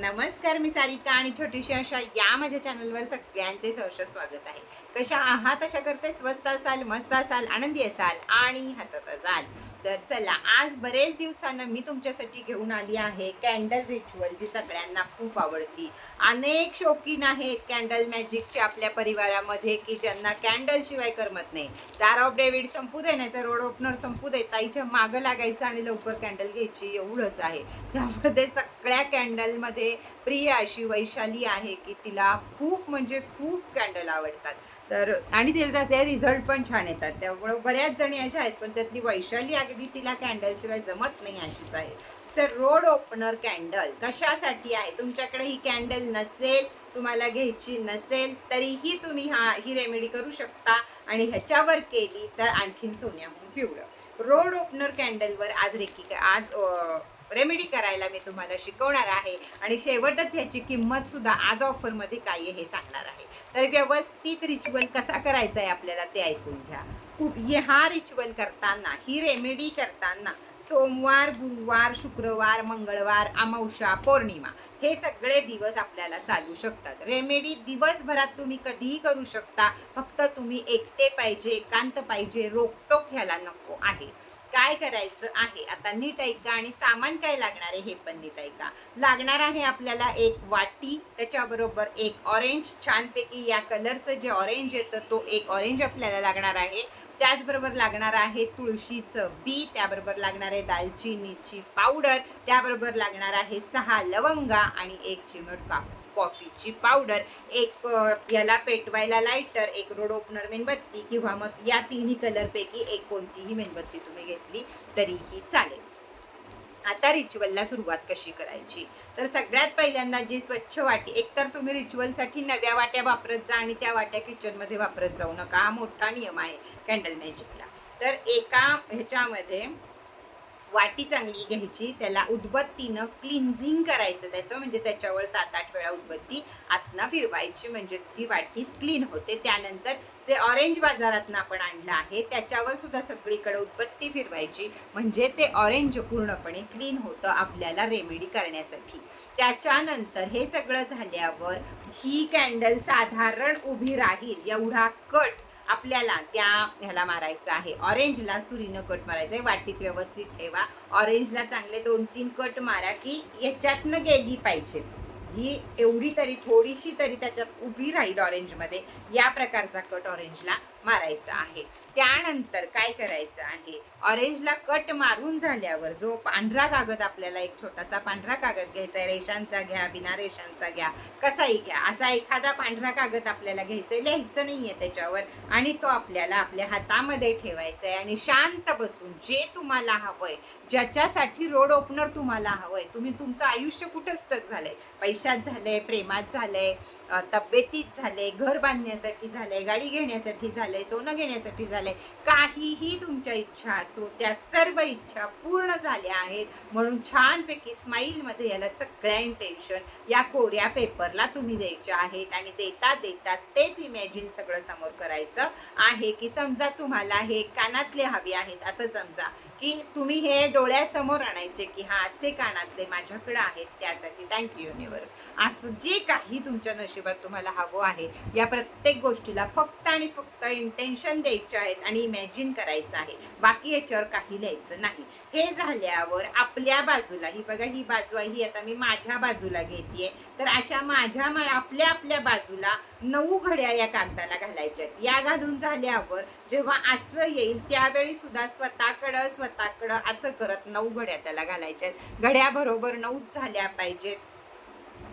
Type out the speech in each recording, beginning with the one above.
नमस्कार मी सारिका आणि छोटीशी अशा या माझ्या चॅनलवर सगळ्यांचे सहर्ष स्वागत आहे. कशा आहात? अशा करते स्वस्त असाल मस्त असाल आनंदी असाल आणि हसत असाल. तर चला आज बरेच दिवसानं मी तुमच्यासाठी घेऊन आली आहे कॅन्डल रिच्युअल जी सगळ्यांना खूप आवडती. अनेक शौकीन आहेत कॅन्डल मॅजिकचे आपल्या परिवारामध्ये की ज्यांना कॅन्डल शिवाय करमत नाही. दार ऑफ डेव्हिड संपू दे नाही तर रोड ओपनर संपू दे. ताईच्या मागं लागायचं आणि लवकर कॅन्डल घ्यायची एवढंच आहे. त्यामध्ये सगळ्या कॅन्डलमध्ये प्रिय अशी वैशाली आहे की तिला खूप म्हणजे खूप कॅन्डल आवडतात. तर आणि तिला त्याचे रिझल्ट पण छान येतात. त्यामुळं बऱ्याच जणी अशा आहेत पण त्यातली वैशाली अगदी तिला कॅन्डलशिवाय जमत नाही अशीच आहे. तर रोड ओपनर कॅन्डल कशासाठी आहे? तुमच्याकडे ही कॅन्डल नसेल तुम्हाला घ्यायची नसेल तरीही तुम्ही हा ही रेमेडी करू शकता. आणि ह्याच्यावर केली तर आणखीन सोन्याहून पिवळं. रोड ओपनर कॅन्डलवर आज रेकी आज रेमेडी करायला मी तुम्हाला शिकवणार आहे. आणि शेवटच ह्याची किंमत सुद्धा आज ऑफरमध्ये काय आहे हे सांगणार आहे. तर व्यवस्थित रिच्युअल कसा करायचा आहे आपल्याला ते ऐकून घ्या. खूप हे हा रिच्युअल करताना ही रेमेडी करताना सोमवार गुरुवार शुक्रवार मंगळवार अमावस्या पौर्णिमा हे सगळे दिवस आपल्याला चालू शकतात. रेमेडी दिवसभरात तुम्ही कधीही करू शकता. फक्त तुम्ही एकटे पाहिजे एकांत पाहिजे रोकटोक ह्याला नको आहे. काय करायचं आहे? आता नीट ऐका आणि सामान काय लागणार आहे हे पण नीट ऐका. लागणार आहे आपल्याला एक वाटी त्याच्याबरोबर एक ऑरेंज छानपैकी या कलरचं जे ऑरेंज येतं तो एक ऑरेंज आपल्याला लागणार आहे. त्याचबरोबर लागणार आहे तुळशीचं बी त्याबरोबर लागणार आहे दालचिनीची पावडर त्याबरोबर लागणार आहे सहा लवंगा आणि एक चिमट का कॉफीची पावडर एक याला पेटवायला लायटर एक रोड ओपनर मेणबत्ती किंवा मग या तिन्ही कलरपैकी एक कोणतीही मेणबत्ती तुम्ही घेतली तरीही चालेल. आता रिच्युअलला सुरुवात कशी करायची? तर सगळ्यात पहिल्यांदा जी स्वच्छ वाटी एकतर तुम्ही रिच्युअलसाठी नव्या वाट्या वापरत जा आणि त्या वाट्या किचनमध्ये वापरत जाऊ नका. हा मोठा नियम आहे कॅन्डल मॅजिकला तर एका ह्याच्यामध्ये वाटी चांगली घ्यायची त्याला उदबत्तीनं क्लिन्झिंग करायचं त्याचं म्हणजे त्याच्यावर सात आठ वेळा उदबत्ती आतनं फिरवायची म्हणजे ती वाटी क्लीन होते. त्यानंतर जे ऑरेंज बाजारातनं आपण आणलं आहे त्याच्यावर सुद्धा सगळीकडे उदबत्ती फिरवायची म्हणजे ते ऑरेंज पूर्णपणे क्लीन होतं आपल्याला रेमेडी करण्यासाठी. त्याच्यानंतर हे सगळं झाल्यावर ही कॅन्डल साधारण उभी राहील एवढा कट आपल्याला त्या ह्याला मारायचं आहे. ऑरेंजला सुरीनं कट मारायचं आहे. वाटीत व्यवस्थित ठेवा. ऑरेंजला चांगले दोन तीन कट मारा की याच्यातनं गेली पाहिजे. ही एवढी तरी थोडीशी तरी त्याच्यात उभी राहील ऑरेंजमध्ये. या प्रकारचा कट ऑरेंजला मारायचा आहे. त्यानंतर काय करायचं आहे? ऑरेंजला कट मारून झाल्यावर जो पांढरा कागद आपल्याला एक छोटासा पांढरा कागद घ्यायचा आहे रेषांचा घ्या बिना रेषांचा घ्या कसाही घ्या असा एखादा पांढरा कागद आपल्याला घ्यायचा आहे लिहायचं नाहीये त्याच्यावर आणि तो आपल्याला आपल्या हातामध्ये ठेवायचा आहे आणि शांत बसून जे तुम्हाला हवंय ज्याच्यासाठी रोड ओपनर तुम्हाला हवंय तुम्ही तुमचं आयुष्य कुठं स्टक झालंय? पैशात झालंय प्रेमात झालंय तब्येतीत झालंय घर बांधण्यासाठी झालंय गाडी घेण्यासाठी झालंय सोनं घेण्यासाठी झालंय. काहीही तुमच्या इच्छा असो त्या सर्व इच्छा पूर्ण झाल्या आहेत. म्हणून छानपैकी स्माईलमध्ये याला सगळ्या इंटेन्शन या कोऱ्या पेपरला तुम्ही द्यायच्या आहेत. आणि देता देता तेच इमॅजिन सगळं समोर करायचं आहे की समजा तुम्हाला हे कानातले हवे आहेत असं समजा की तुम्ही हे डोळ्यासमोर आणायचे की हा असे कानातले माझ्याकडे आहेत त्यासाठी थँक्यू युनिवर्स असं जे काही तुमच्या नशिबात तुम्हाला हवं आहे या प्रत्येक गोष्टीला फक्त आणि फक्त इंटेन्शन द्यायचे आहेत आणि इमॅजिन करायचं आहे. बाकी याच्यावर काही लिहायचं नाही. हे झाल्यावर आपल्या बाजूला ही बघा ही बाजू आहे ही आता मी माझ्या बाजूला घेते तर अशा माझ्या मा- आपल्या आपल्या बाजूला नऊ घड्या या कागदाला घालायच्या आहेत. या घालून झाल्यावर जेव्हा असं येईल त्यावेळी सुद्धा स्वतःकडं स्वतःकडं असं करत नऊ घड्या त्याला घालायच्या आहेत. घड्या बरोबर नऊच झाल्या पाहिजेत.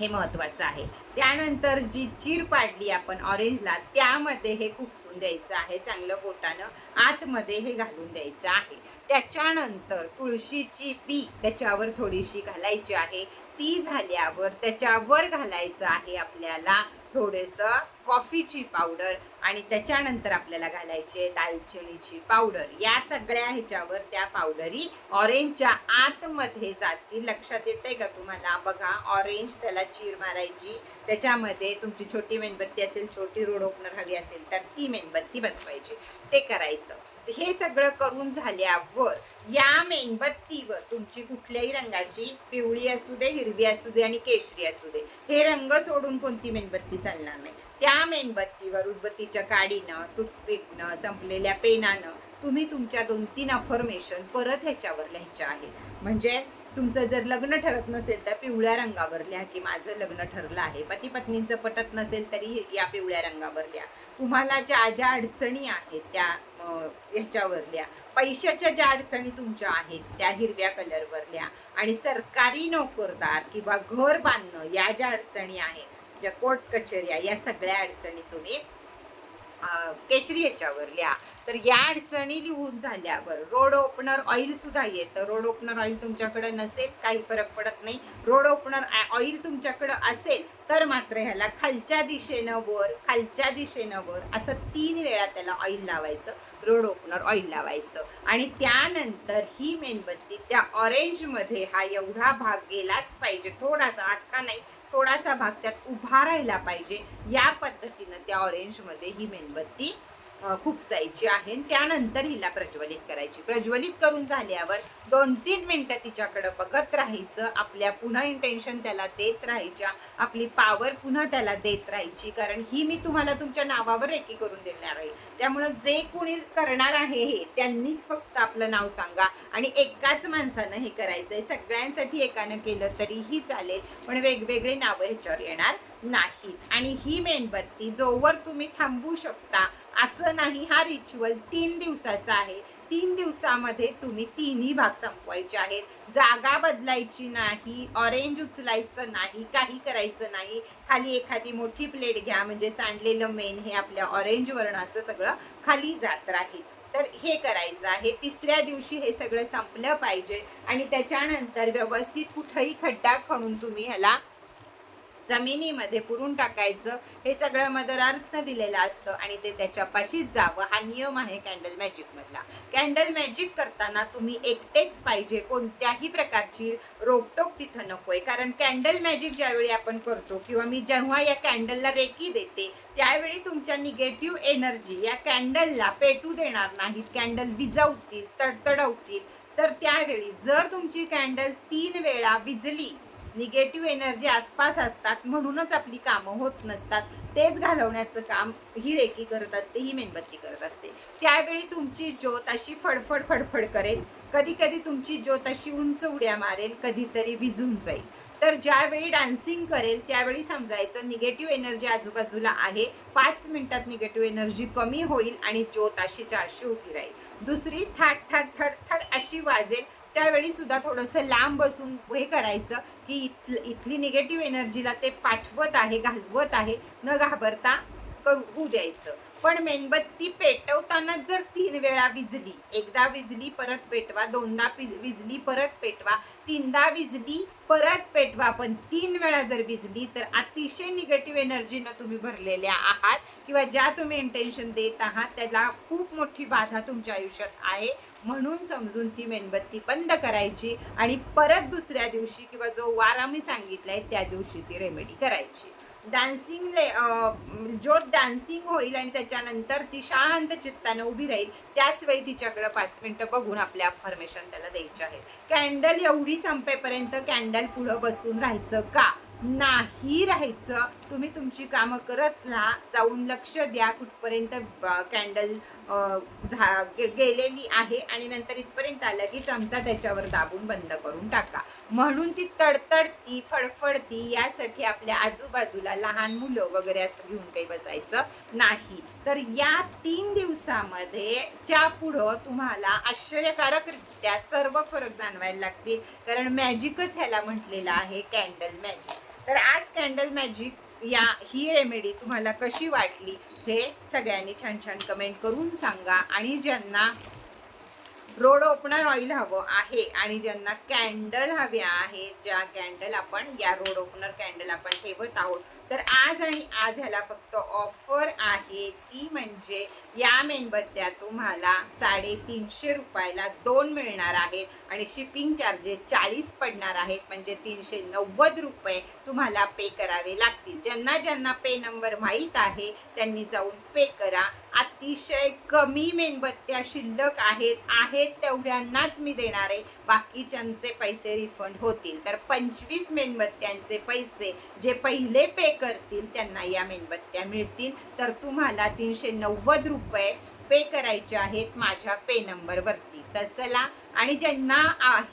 हे महत्वाचं आहे. त्यानंतर जी चीर पाडली आपण ऑरेंजला त्यामध्ये हे खुपसून द्यायचं आहे चांगलं बोटानं आतमध्ये हे घालून द्यायचं आहे. त्याच्यानंतर तुळशीची पी त्याच्यावर थोडीशी घालायची आहे. ती झाल्यावर त्याच्यावर घालायचं आहे आपल्याला थोडंसं कॉफीची पावडर आणि त्याच्यानंतर आपल्याला घालायची आहे दालचिनीची पावडर. या सगळ्या ह्याच्यावर त्या पावडरी ऑरेंजच्या आतमध्ये जातील. लक्षात येते का तुम्हाला? बघा ऑरेंज त्याला चीर मारायची. त्याच्यामध्ये तुमची छोटी मेणबत्ती असेल छोटी रोड ओपनर हवी असेल तर ती मेणबत्ती बसवायची. ते करायचं. हे सगळं करून झाल्यावर या मेणबत्तीवर तुमची कुठल्याही रंगाची पिवळी असू दे हिरवी असू दे आणि केशरी असू दे हे रंग सोडून कोणती मेणबत्ती चालणार नाही. त्या मेणबत्तीवर उदबत्तीच्या काडीनं टूथपिकनं संपलेल्या पेनानं तुम्ही तुमच्या दोन तीन अफर्मेशन परत ह्याच्यावर लिहायच्या आहेत. म्हणजे तुमचं जर लग्न ठरत नसेल तर पिवळ्या रंगावर लिहा की माझं लग्न ठरलं आहे. पती पत्नींचं पटत नसेल तरी या पिवळ्या रंगावर लिहा. तुम्हाला ज्या ज्या अडचणी आहेत त्या ह्याच्यावर लिहा. पैशाच्या ज्या अडचणी तुमच्या आहेत त्या हिरव्या कलरवर लिहा. आणि सरकारी नोकरदार किंवा घर बांधणं या ज्या अडचणी आहेत ज्या कोर्ट कचेऱ्या या सगळ्या अडचणी तुम्ही केशरी ह्याच्यावर लिहा. तर या अडचणी लिहून झाल्यावर रोड ओपनर ऑइल सुद्धा येतं. रोड ओपनर ऑइल तुमच्याकडे नसेल काही फरक पडत नाही. रोड ओपनर ऑइल तुमच्याकडे असेल तर मात्र ह्याला खालच्या दिशेनं वर खालच्या दिशेनं वर असं तीन वेळा त्याला ऑइल लावायचं रोड ओपनर ऑइल लावायचं. आणि त्यानंतर ही मेणबत्ती त्या ऑरेंजमध्ये हा एवढा भाग गेलाच पाहिजे. थोडासा अख्खा नाही. थोडासा भाग त्यात उभा राहिला पाहिजे या पद्धतीनं त्या ऑरेंजमध्ये ही मेणबत्ती खुपसायची आहे. आणि त्यानंतर हिला प्रज्वलित करायची. प्रज्वलित करून झाल्यावर दोन तीन मिनटं तिच्याकडं बघत राहायचं. आपल्या पुन्हा इंटेन्शन त्याला देत राहायच्या. आपली पावर पुन्हा त्याला देत राहायची. कारण ही मी तुम्हाला तुमच्या नावावर एकी करून देणार आहे. त्यामुळं जे कोणी करणार आहे हे त्यांनीच फक्त आपलं नाव सांगा. आणि एकाच माणसानं हे करायचं आहे सगळ्यांसाठी एकानं केलं तरीही चालेल. पण वेगवेगळी नावं ह्याच्यावर येणार नाहीत. आणि ही मेणबत्ती जोवर तुम्ही थांबू शकता असं नाही हा रिच्युअल तीन दिवसाचा आहे. तीन दिवसामध्ये तुम्ही तिन्ही भाग संपवायचे आहेत. जागा बदलायची नाही ऑरेंज उचलायचं नाही काही करायचं नाही. खाली एखादी मोठी प्लेट घ्या म्हणजे सांडलेलं मेन हे आपल्या ऑरेंज वर्ण असं सगळं खाली जात राहील. तर हे करायचं आहे. तिसऱ्या दिवशी हे सगळं संपलं पाहिजे. आणि त्याच्यानंतर व्यवस्थित कुठंही खड्डा खणून तुम्ही ह्याला जमिनीमध्ये पुरून टाकायचं. हे सगळं मदर दिलेलं असतं आणि ते त्याच्यापाशीच जावं. हा नियम आहे कॅन्डल मॅजिकमधला कॅन्डल मॅजिक करताना तुम्ही एकटेच पाहिजे. कोणत्याही प्रकारची रोकटोक तिथं नकोय. कारण कॅन्डल मॅजिक ज्यावेळी आपण करतो किंवा मी जेव्हा या कॅन्डलला रेकी देते त्यावेळी तुमच्या निगेटिव्ह एनर्जी या कॅन्डलला पेटू देणार नाहीत. कॅन्डल विजवतील तडतडवतील. तर त्यावेळी जर तुमची कॅन्डल तीन वेळा विजली निगेटिव्ह एनर्जी आसपास असतात म्हणूनच आपली कामं होत नसतात. तेच घालवण्याचं काम ही रेकी करत असते ही मेणबत्ती करत असते. त्यावेळी तुमची ज्योत अशी फडफड फडफड करेल. कधी कधी तुमची ज्योत अशी उंच उड्या मारेल कधीतरी विझून जाईल. तर ज्यावेळी डान्सिंग करेल त्यावेळी समजायचं निगेटिव्ह एनर्जी आजूबाजूला आहे. पाच मिनिटात निगेटिव्ह एनर्जी कमी होईल आणि ज्योत अशीच्या अशी उभी राहील. दुसरी थाट थाट थड थड अशी वाजेल. त्यावेळी सुद्धा थोडंसं लांब बसून हे करायचं की इथ इथली निगेटिव्ह एनर्जीला ते पाठवत आहे घालवत आहे. न घाबरता होऊ द्यायचं. पण मेणबत्ती पेटवताना जर तीन वेळा विजली एकदा विजली परत पेटवा दोनदा विजली परत पेटवा तीनदा विजली परत पेटवा पण तीन वेळा जर विजली तर अतिशय निगेटिव्ह एनर्जीनं तुम्ही भरलेल्या आहात किंवा ज्या तुम्ही इंटेन्शन देत आहात त्याला खूप मोठी बाधा तुमच्या आयुष्यात आहे. म्हणून समजून ती मेणबत्ती बंद करायची आणि परत दुसऱ्या दिवशी किंवा जो वारा मी सांगितलाय त्या दिवशी ती रेमेडी करायची. डान्सिंगले ज्योत डान्सिंग होईल आणि त्याच्यानंतर ती शांत चित्तानं उभी राहील त्याच वेळी तिच्याकडं पाच मिनटं बघून आपल्या अफर्मेशन त्याला द्यायचे आहे. कॅन्डल एवढी संपेपर्यंत कॅन्डल पुढं बसून राहायचं का? नाही राहायचं. तुम्ही तुमची कामं करत राहा जाऊन लक्ष द्या कुठपर्यंत कॅन्डल गेलेली आहे आणि नंतर इथपर्यंत आलं की चमचा त्याच्यावर दाबून बंद करून टाका. म्हणून ती तडतडती फडफडती यासाठी आपल्या आजूबाजूला लहान मुलं वगैरे असं घेऊन काही बसायचं नाही. तर या तीन दिवसामध्ये च्या पुढं तुम्हाला आश्चर्यकारकरित्या सर्व फरक जाणवायला लागतील कारण मॅजिकच ह्याला म्हटलेलं आहे कॅन्डल मॅजिक तर आज कॅन्डल मॅजिक या ही रेमेडी तुम्हाला कशी वाटली हे सगळ्यांनी छान छान कमेंट करून सांगा. आणि ज्यांना रोड ओपनर ऑइल हवं आहे आणि ज्यांना कॅन्डल हवे आहेत ज्या कॅन्डल आपण या रोड ओपनर कॅन्डल आपण ठेवत आहोत तर आज आणि आज ह्याला फक्त ऑफर आहे. ती म्हणजे या मेणबत्त्या तुम्हाला साडेतीनशे रुपयाला दोन मिळणार आहेत आणि शिपिंग चार्जेस चाळीस पडणार आहेत म्हणजे तीनशे नव्वद रुपये तुम्हाला पे करावे लागतील. ज्यांना ज्यांना पे नंबर माहीत आहे त्यांनी जाऊन पे करा. अतिशय कमी मेणबत्त्या शिल्लक आहेत आहेत तेवढ्यांनाच मी देणार आहे. बाकीच्यांचे पैसे रिफंड होतील. तर पंचवीस मेणबत्त्यांचे पैसे जे पहिले पे करतील त्यांना या मेणबत्त्या मिळतील. तर तुम्हाला तीनशे नव्वद रुपये पे करायचे आहेत माझ्या पे नंबरवरती तर चला आणि ज्यांना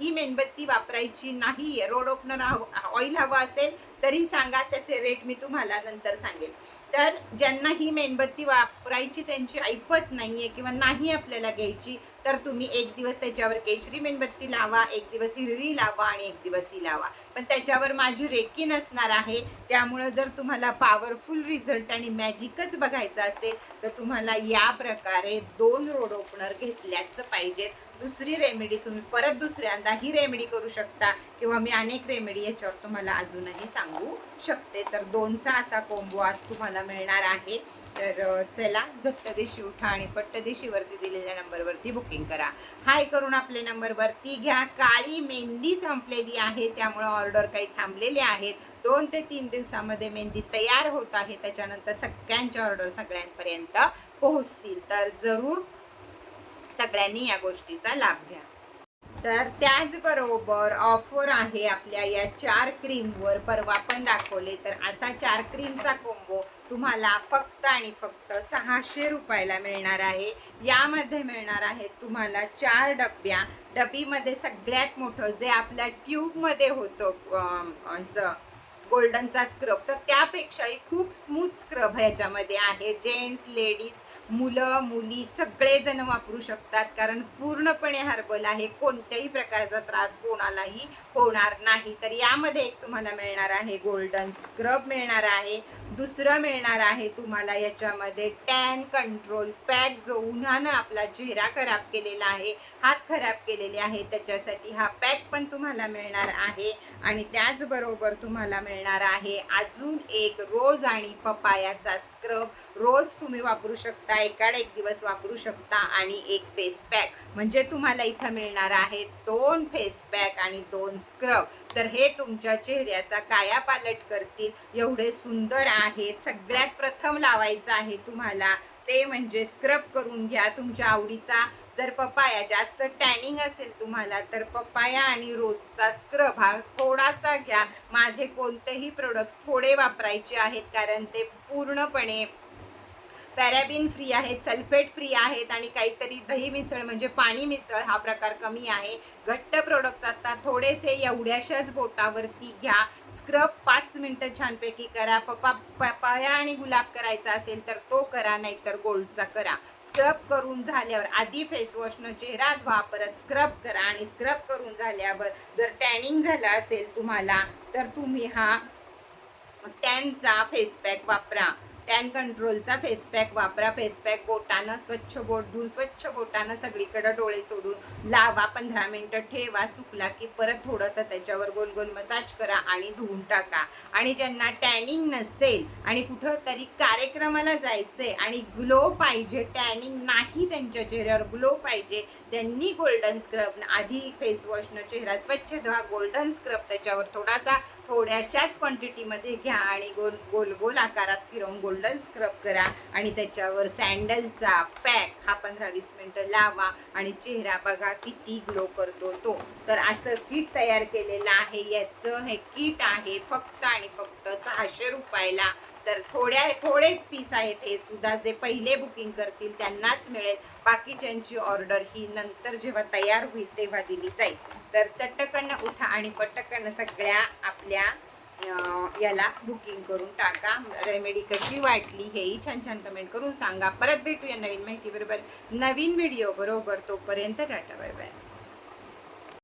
ही मेणबत्ती वापरायची नाही रोड ओपनर ऑइल हवं असेल तरी सांगा त्याचे रेट मी तुम्हाला नंतर सांगेल. तर ज्यांना ही मेणबत्ती वापरायची त्यांची ऐपत नाहीये किंवा नाही आपल्याला घ्यायची तर तुम्ही एक दिवस त्याच्यावर केशरी मेणबत्ती लावा एक दिवस हिरवी लावा आणि एक दिवस ही लावा. पण त्याच्यावर माझी रेकी नसणार आहे. त्यामुळं जर तुम्हाला पॉवरफुल रिझल्ट आणि मॅजिकच बघायचं असेल तर तुम्हाला या प्रकारे दोन रोड ओपनर घेतल्याच पाहिजेत दुसरी रेमेडी तुम्ही परत दुसऱ्यांदा ही रेमेडी करू शकता किंवा मी अनेक रेमेडी याच्यावर तुम्हाला अजूनही सांगू शकते. तर दोनचा असा कोंबो आज तुम्हाला मिळणार आहे. तर चला झट्ट दिशी उठा आणि पट्ट दिशीवरती दिलेल्या नंबरवरती बुकिंग करा. हाय करून आपले नंबरवरती घ्या. काळी मेहंदी संपलेली आहे. त्यामुळं ऑर्डर काही थांबलेले आहेत. दोन ते तीन दिवसामध्ये मेहंदी तयार होत आहे. त्याच्यानंतर सगळ्यांच्या ऑर्डर सगळ्यांपर्यंत पोहोचतील. तर जरूर सगळ्यांनी या गोष्टीचा लाभ घ्या. तर त्याचबरोबर ऑफर आहे आपल्या या चार क्रीमवर परवा पण दाखवले तर असा चार क्रीमचा कोंबो तुम्हाला फक्त आणि फक्त सहाशे रुपयाला मिळणार आहे. यामध्ये मिळणार आहे तुम्हाला चार डब्या. डबीमध्ये सगळ्यात मोठं जे आपल्या ट्यूबमध्ये होतं गोल्डनचा स्क्रब तर त्यापेक्षाही खूप स्मूथ स्क्रब ह्याच्यामध्ये आहे. जेंट्स लेडीज मुलं मुली सगळेजण वापरू शकतात. कारण पूर्णपणे हर्बल आहे. कोणत्याही प्रकारचा त्रास कोणालाही होणार नाही. तर यामध्ये एक तुम्हाला मिळणार आहे गोल्डन स्क्रब मिळणार आहे. दुसरं मिळणार आहे तुम्हाला याच्यामध्ये टॅन कंट्रोल पॅक जो उन्हानं आपला चेहरा खराब केलेला आहे हात खराब केलेले आहे त्याच्यासाठी हा पॅक पण तुम्हाला मिळणार आहे. आणि त्याचबरोबर तुम्हाला मिळणार आहे. अजून एक रोज आणि पपायाचा स्क्रब रोज तुम्ही वापरू शकता. एकाड एक दिवस वापरू शकता आणि एक फेस पॅक म्हणजे तुम्हाला इथं मिळणार आहे दोन फेस पॅक आणि दोन स्क्रब तर हे तुमच्या चेहऱ्याचा कायापालट करतील. एवढे सुंदर आहेत. सगळ्यात प्रथम लावायचं आहे तुम्हाला ते म्हणजे स्क्रब करून घ्या. तुमच्या आवडीचा जर पपाया जास्त टॅनिंग असेल तुम्हाला तर पपाया आणि रोजचा स्क्रब हा थोडासा घ्या. माझे कोणतेही प्रोडक्ट्स थोडे वापरायचे आहेत कारण ते पूर्णपणे पॅराबिन फ्री आहेत सल्फेट फ्री आहेत आणि काहीतरी दही मिसळ म्हणजे पाणी मिसळ हा प्रकार कमी आहे. घट्ट प्रोडक्ट्स असतात थोडेसे एवढ्याशाच बोटावरती घ्या. स्क्रब पाच मिनटं छानपैकी करा. पपा पपाया आणि गुलाब करायचा असेल तर तो करा नाहीतर गोल्डचा करा. स्क्रब करून झाल्यावर आधी फेसवॉशनं चेहरा धुवा परत स्क्रब करा आणि स्क्रब करून झाल्यावर जर टॅनिंग झालं असेल तुम्हाला तर तुम्ही हा टॅनचा फेस पॅक वापरा. टॅन कंट्रोलचा फेस पॅक वापरा फेस पॅक बोटानं स्वच्छ बोट धुवून स्वच्छ बोटानं सगळीकडं डोळे सोडून लावा पंधरा मिनटं ठेवा सुकला की परत थोडंसं त्याच्यावर गोल गोल मसाज करा आणि धुवून टाका. आणि ज्यांना टॅनिंग नसेल आणि कुठं तरी कार्यक्रमाला जायचंय आणि ग्लो पाहिजे टॅनिंग नाही त्यांच्या चेहऱ्यावर ग्लो पाहिजे त्यांनी गोल्डन स्क्रब आधी फेसवॉशनं चेहरा स्वच्छ धुवा गोल्डन स्क्रब त्याच्यावर थोडासा थोड्याशाच क्वांटिटीमध्ये घ्या आणि गोल गोल गोल आकारात फिरवून गोल्डन स्क्रब करा आणि त्याच्यावर सँडलचा पॅक हा पंधरा वीस मिनटं लावा आणि चेहरा बघा किती ग्लो करतो तो. तर असं किट तयार केलेलं आहे. याचं हे किट आहे फक्त आणि फक्त सहाशे रुपयाला. तर थोड्या थोडेच पीस आहेत हे सुद्धा जे पहिले बुकिंग करतील त्यांनाच मिळेल. बाकीच्यांची ऑर्डर ही नंतर जेव्हा तयार होईल तेव्हा दिली जाईल. तर चटकन उठा आणि पटकन सगळ्या आपल्या याला बुकिंग करून टाका. रेमेडी कशी वाटली हेही छान छान कमेंट करून सांगा. परत भेटूया नवीन माहिती बरोबर नवीन व्हिडिओ बरोबर तोपर्यंत टाटा बाय बाय.